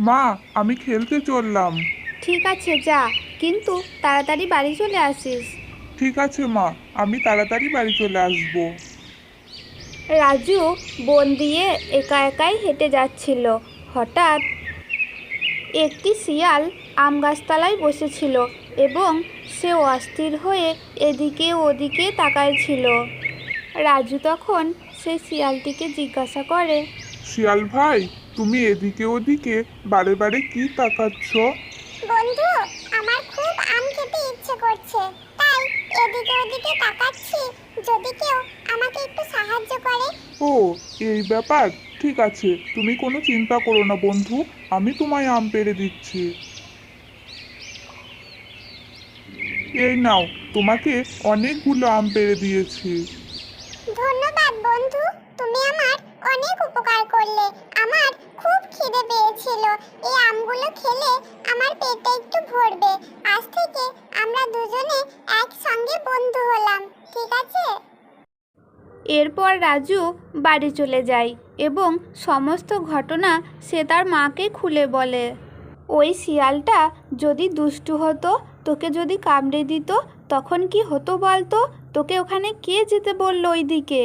মা আমি খেলতে চললাম। ঠিক আছে যা। কিন্তু তাড়াতাড়ি বাড়ি চলে আসিস। ঠিক আছে মা। আমি তাড়াতাড়ি বাড়ি চলে আসব। রাজু বন দিয়ে একা একাই হেঁটে যাচ্ছিল। হঠাৎ একটি শিয়াল আম গাছতলায় বসেছিল এবং সে অস্থির হয়ে এদিকে ওদিকে তাকাইছিল। রাজু তখন সেই শিয়ালটিকে জিজ্ঞাসা করে শিয়াল ভাই তুমি এদিকে ওদিকে বারে বারে কি তাকাচ্ছ? বন্ধু আমার খুব আম খেতে ইচ্ছে করছে। তাই এদিকে ওদিকে তাকাচ্ছি। যদি কেউ আমাকে একটু সাহায্য করে। ও এই ব্যাপার? ঠিক আছে তুমি কোনো চিন্তা করো না বন্ধু আমি তোমায় আম পেড়ে দিচ্ছি। এই নাও তোমাকে অনেকগুলো আম পেড়ে দিয়েছি। ধন্যবাদ বন্ধু তুমি আমার অনেক উপকার করলে আমার খুব খিদে পেয়েছিল। এই আমগুলো খেলে আমার পেটে একটু ভরবে। আজ থেকে আমরা দুজনে একসঙ্গে বন্ধু হলাম ঠিক আছে? এরপর রাজু বাড়ি চলে যায় এবং সমস্ত ঘটনা সে তার মাকে খুলে বলে। ওই শিয়ালটা যদি দুষ্টু হতো তোকে যদি কামড়ে দিত তখন কি হতো বলতো? তোকে ওখানে কে যেতে বলল ওইদিকে?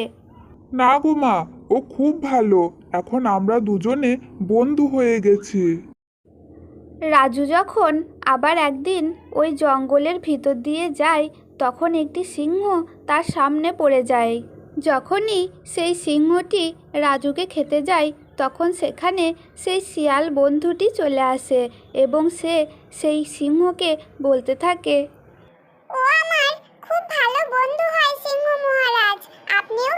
না গো মা ও খুব ভালো। এখন আমরা দুজনে বন্ধু হয়ে গেছি। রাজু যখন আবার একদিন ওই জঙ্গলের ভিতর দিয়ে যায়, তখন একটি সিংহ তার সামনে পড়ে যায়। যখনই সেই সিংহটি রাজুকে খেতে যায়, তখন সেখানে সেই শিয়াল বন্ধুটি চলে আসে এবং সে সেই সিংহকে বলতে থাকে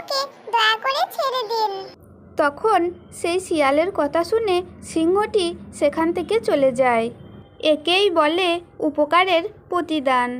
ওকে দয়া করে ছেড়ে দিন। তখন সেই শিয়ালের কথা শুনে সিংহটি সেখান থেকে চলে যায়। একেই বলে উপকারের প্রতিদান।